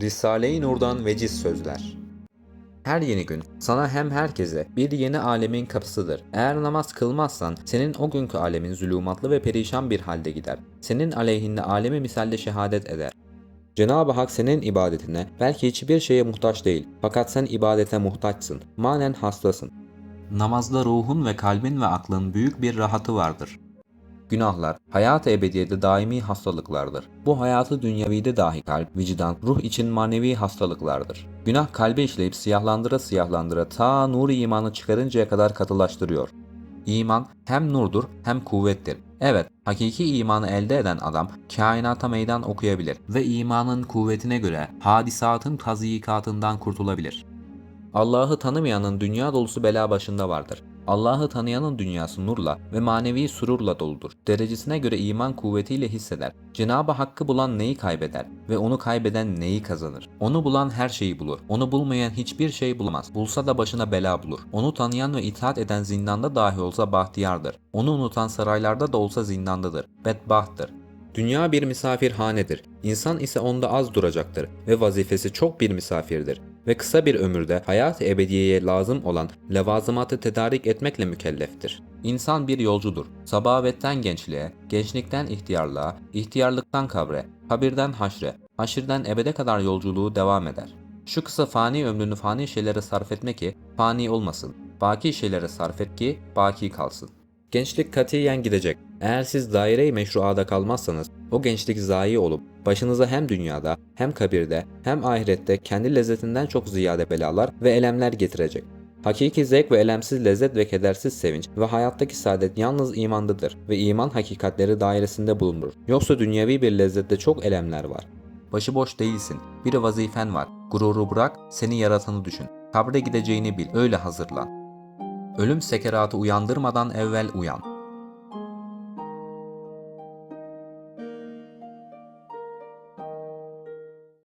Risale-i Nur'dan veciz sözler. Her yeni gün sana hem herkese bir yeni alemin kapısıdır. Eğer namaz kılmazsan senin o günkü alemin zulümatlı ve perişan bir halde gider. Senin aleyhinde alemi misalle şehadet eder. Cenab-ı Hak senin ibadetine belki hiçbir şeye muhtaç değil fakat sen ibadete muhtaçsın. Manen hastasın. Namazda ruhun ve kalbin ve aklın büyük bir rahatı vardır. Günahlar, hayat-ı ebediyede daimi hastalıklardır. Bu hayatı dünyavide dahi kalp, vicdan, ruh için manevi hastalıklardır. Günah kalbi işleyip siyahlandıra siyahlandıra ta nur imanı çıkarıncaya kadar katılaştırıyor. İman hem nurdur hem kuvvettir. Evet, hakiki imanı elde eden adam kainata meydan okuyabilir ve imanın kuvvetine göre hadisatın tazyikatından kurtulabilir. Allah'ı tanımayanın dünya dolusu bela başında vardır. Allah'ı tanıyanın dünyası nurla ve manevi sururla doludur. Derecesine göre iman kuvvetiyle hisseder. Cenab-ı Hakk'ı bulan neyi kaybeder ve onu kaybeden neyi kazanır? Onu bulan her şeyi bulur. Onu bulmayan hiçbir şey bulamaz. Bulsa da başına bela bulur. Onu tanıyan ve itaat eden zindanda dahi olsa bahtiyardır. Onu unutan saraylarda da olsa zindandadır. Bedbahttır. Dünya bir misafirhanedir. İnsan ise onda az duracaktır ve vazifesi çok bir misafirdir ve kısa bir ömürde hayat-ı ebediyeye lazım olan levazımatı tedarik etmekle mükelleftir. İnsan bir yolcudur. Sabavetten gençliğe, gençlikten ihtiyarlığa, ihtiyarlıktan kabre, kabirden haşre, haşirden ebede kadar yolculuğu devam eder. Şu kısa fani ömrünü fani şeylere sarf etme ki fani olmasın. Baki şeylere sarf et ki baki kalsın. Gençlik katiyen gidecek. Eğer siz daire-i meşruada kalmazsanız o gençlik zayi olup başınıza hem dünyada hem kabirde hem ahirette kendi lezzetinden çok ziyade belalar ve elemler getirecek. Hakiki zevk ve elemsiz lezzet ve kedersiz sevinç ve hayattaki saadet yalnız imandadır ve iman hakikatleri dairesinde bulunur. Yoksa dünyevi bir lezzette çok elemler var. Başıboş değilsin. Bir vazifen var. Gururu bırak, seni yaratanı düşün. Kabre gideceğini bil, öyle hazırlan. Ölüm sekeratı uyandırmadan evvel uyan.